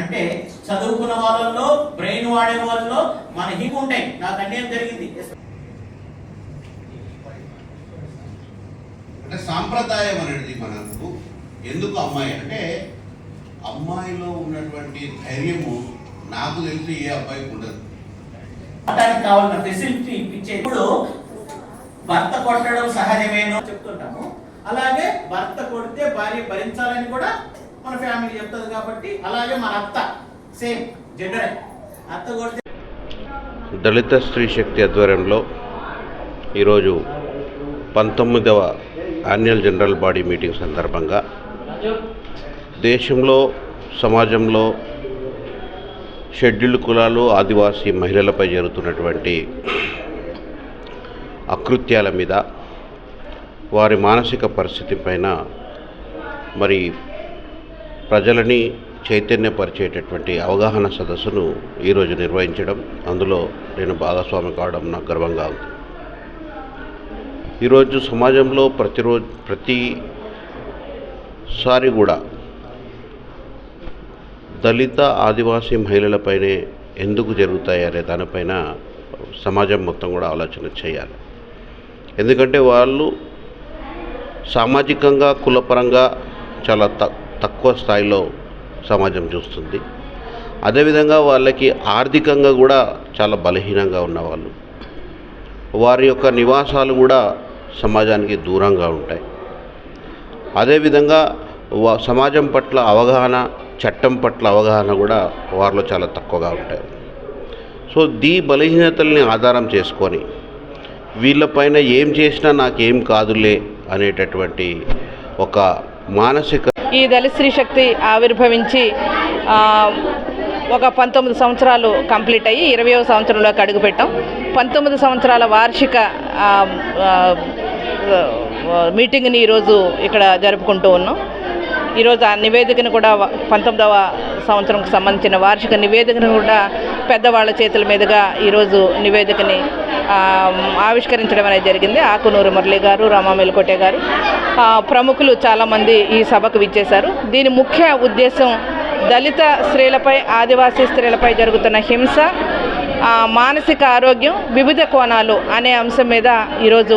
అంటే చదువుకున్న వాళ్ళల్లో బ్రెయిన్ వాడే వాళ్ళలో మన హిప్ ఉంటాయి. నాకు అన్యాయం జరిగింది? అంటే సాంప్రదాయం అనేది మనకు ఎందుకు అమ్మాయి? అంటే అమ్మాయిలో ఉన్నటువంటి ధైర్యము నాకు తెలిసి ఏ అబ్బాయికి ఉండదు. దానికి కావాలన్న ఫెసిలిటీ ఇప్పించే ఇప్పుడు భర్త కొట్టడం సహజమేనో చెప్తుంటాము అలాగే భర్త కొడితే భార్య భరించాలని కూడా మన ఫ్యామిలీ చెప్తుంది కాబట్టి అలాగే మన అత్త సేమ్ జెండరే అత్త కొడితే దళిత స్త్రీ శక్తి ఆధ్వర్యంలో ఈరోజు పంతొమ్మిదవ యాన్యువల్ జనరల్ బాడీ మీటింగ్ సందర్భంగా దేశంలో సమాజంలో షెడ్యూల్డ్ కులాలు ఆదివాసీ మహిళలపై జరుగుతున్నటువంటి అకృత్యాల మీద వారి మానసిక పరిస్థితి పైన మరి ప్రజలని చైతన్యపరిచేటటువంటి అవగాహన సదస్సును ఈరోజు నిర్వహించడం. అందులో నేను భాగస్వామి కావడం నాకు గర్వంగా ఉంది. ఈరోజు సమాజంలో ప్రతిరోజు ప్రతిసారి కూడా దళిత ఆదివాసీ మహిళలపైనే ఎందుకు జరుగుతాయి అనే దానిపైన సమాజం మొత్తం కూడా ఆలోచన చేయాలి. ఎందుకంటే వాళ్ళు సామాజికంగా కులపరంగా చాలా త తక్కువ స్థాయిలో సమాజం చూస్తుంది. అదేవిధంగా వాళ్ళకి ఆర్థికంగా కూడా చాలా బలహీనంగా ఉన్నవాళ్ళు. వారి యొక్క నివాసాలు కూడా సమాజానికి దూరంగా ఉంటాయి. అదేవిధంగా వా సమాజం పట్ల అవగాహన చట్టం పట్ల అవగాహన కూడా వారిలో చాలా తక్కువగా ఉంటాయి. సో దీ బలహీనతల్ని ఆధారం చేసుకొని వీళ్ళపైన ఏం చేసినా నాకేం కాదులే అనేటటువంటి ఒక మానసిక ఈ దళిత స్త్రీ శక్తి ఆవిర్భవించి ఒక పంతొమ్మిది సంవత్సరాలు కంప్లీట్ అయ్యి ఇరవయో సంవత్సరంలోకి అడుగుపెట్టాం పంతొమ్మిది సంవత్సరాల వార్షిక మీటింగ్ని ఈరోజు ఇక్కడ జరుపుకుంటూ ఉన్నాం. ఈరోజు ఆ నివేదికను కూడా పంతొమ్మిదవ సంవత్సరంకి సంబంధించిన వార్షిక నివేదికను కూడా పెద్దవాళ్ళ చేతుల మీదుగా ఈరోజు నివేదికని ఆవిష్కరించడం అనేది జరిగింది. ఆకునూరు మురళి గారు రామామెలకోటే గారు. ప్రముఖులు చాలామంది ఈ సభకు విచ్చేశారు. దీని ముఖ్య ఉద్దేశం దళిత స్త్రీలపై ఆదివాసీ స్త్రీలపై జరుగుతున్న హింస మానసిక ఆరోగ్యం వివిధ కోణాలు అనే అంశం మీద ఈరోజు